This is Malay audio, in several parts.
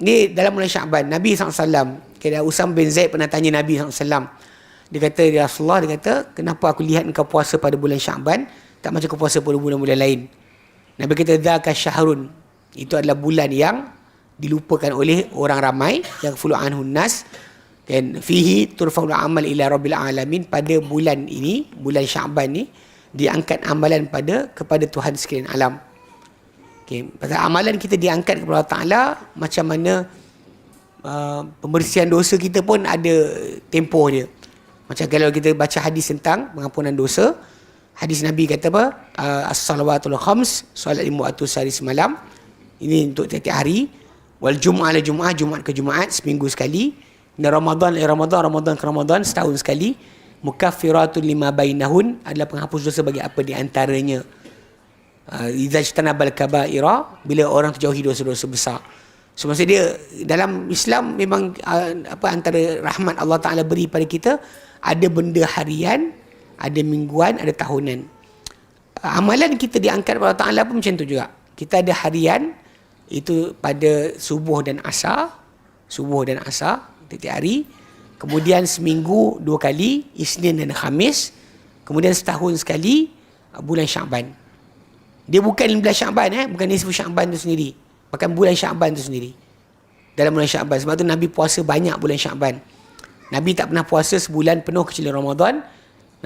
ni dalam bulan Syaban Nabi SAW kira Usam bin Zaid pernah tanya Nabi SAW dia kata ya Rasulullah dia kata kenapa aku lihat engkau puasa pada bulan Syaban tak macam kau puasa pada bulan-bulan lain. Nabi kata dzaka syahrun. Itu adalah bulan yang dilupakan oleh orang ramai yang fulu anhu nas dan fihi turfa'ul amal ila rabbil alamin pada bulan ini bulan Syaban ni diangkat amalan pada kepada Tuhan sekalian alam Okay. Pasal amalan kita diangkat kepada Allah Ta'ala macam mana uh, pembersihan dosa kita pun ada tempoh dia. Macam kalau kita baca hadis tentang pengampunan dosa, hadis Nabi kata apa? Uh, As-salawatul khams, solat lima waktu sehari semalam. Ini untuk tiap-tiap hari. Wal Jum'ah la Jum'ah, Jumaat ke Jumaat, seminggu sekali. Dan Ramadan la Ramadan, Ramadan ke Ramadan, setahun sekali. Mukaffiratul lima bainahun adalah penghapus dosa bagi apa di antaranya. Ah, idza ijtanabal kaba'ira bila orang terjauhi dosa-dosa besar. So maksud dia dalam Islam memang uh, apa antara rahmat Allah Taala beri pada kita ada benda harian, ada mingguan, ada tahunan. Uh, amalan kita diangkat oleh Allah Taala pun macam tu juga. Kita ada harian itu pada subuh dan asar, subuh dan asar tiap hari. Kemudian seminggu dua kali, Isnin dan Khamis. Kemudian setahun sekali bulan Syaban. Dia bukan bulan Syaban eh, bukan nisfu Syaban tu sendiri. Bahkan bulan Syaban tu sendiri. Dalam bulan Syaban. Sebab tu Nabi puasa banyak bulan Syaban. Nabi tak pernah puasa sebulan penuh kecuali Ramadan.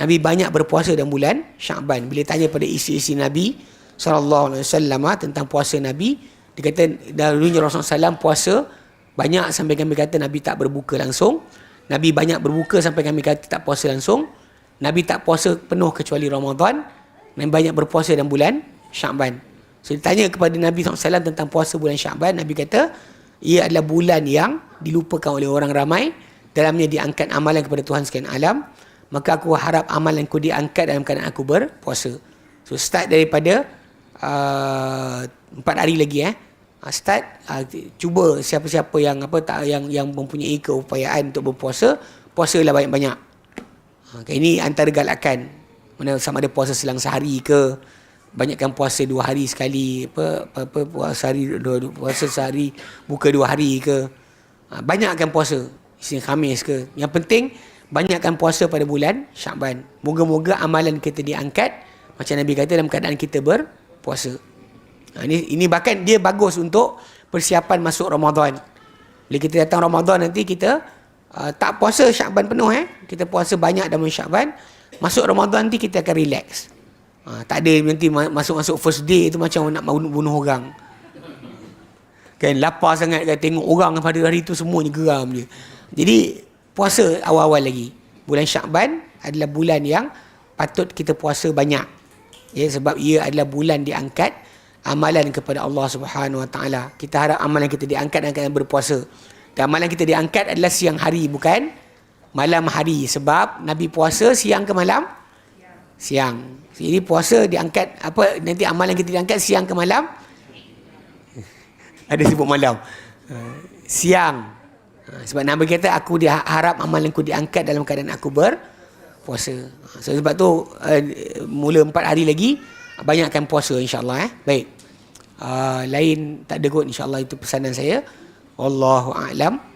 Nabi banyak berpuasa dalam bulan Syaban. Bila tanya pada isi-isi Nabi sallallahu alaihi wasallam ah, tentang puasa Nabi, dia kata dahulunya Rasulullah SAW puasa banyak sampai kami kata Nabi tak berbuka langsung. Nabi banyak berbuka sampai kami kata tak puasa langsung. Nabi tak puasa penuh kecuali Ramadan. Nabi banyak berpuasa dalam bulan Syaban. So ditanya kepada Nabi SAW tentang puasa bulan Syaban, Nabi kata, ia adalah bulan yang dilupakan oleh orang ramai, dalamnya diangkat amalan kepada Tuhan sekalian alam, maka aku harap amalan ku diangkat dalam keadaan aku berpuasa. So start daripada uh, empat hari lagi eh. Uh, start uh, cuba siapa-siapa yang apa tak yang yang mempunyai keupayaan untuk berpuasa, puasalah banyak-banyak. Okay, ini antara galakan. Mana sama ada puasa selang sehari ke, banyakkan puasa dua hari sekali apa apa, apa puasa hari dua, dua, puasa sehari buka dua hari ke. Ha, banyakkan puasa. Isnin Khamis ke. Yang penting banyakkan puasa pada bulan Syaban moga-moga amalan kita diangkat. Macam Nabi kata dalam keadaan kita berpuasa. Ha, ini ini bahkan dia bagus untuk persiapan masuk Ramadan. Bila kita datang Ramadan nanti kita uh, tak puasa Syaban penuh eh. Kita puasa banyak dalam Syaban masuk Ramadan nanti kita akan relax Ha, tak ada nanti masuk-masuk first day tu macam nak bunuh, bunuh orang. Kan lapar sangat kan tengok orang pada hari tu semuanya geram dia. Jadi puasa awal-awal lagi. Bulan Syakban adalah bulan yang patut kita puasa banyak. Ya sebab ia adalah bulan diangkat amalan kepada Allah Subhanahu Wa Taala. Kita harap amalan kita diangkat dan akan berpuasa. Dan amalan kita diangkat adalah siang hari bukan malam hari sebab Nabi puasa siang ke malam? Siang. Jadi puasa diangkat apa nanti amalan kita diangkat siang ke malam? Ada sebut malam. Uh, siang. Uh, sebab Nabi kata aku diharap amalan aku diangkat dalam keadaan aku berpuasa. Uh, so, sebab tu uh, mula empat hari lagi banyakkan puasa insya-Allah eh. Baik. Uh, lain tak ada kot insya-Allah itu pesanan saya. Wallahu a'lam.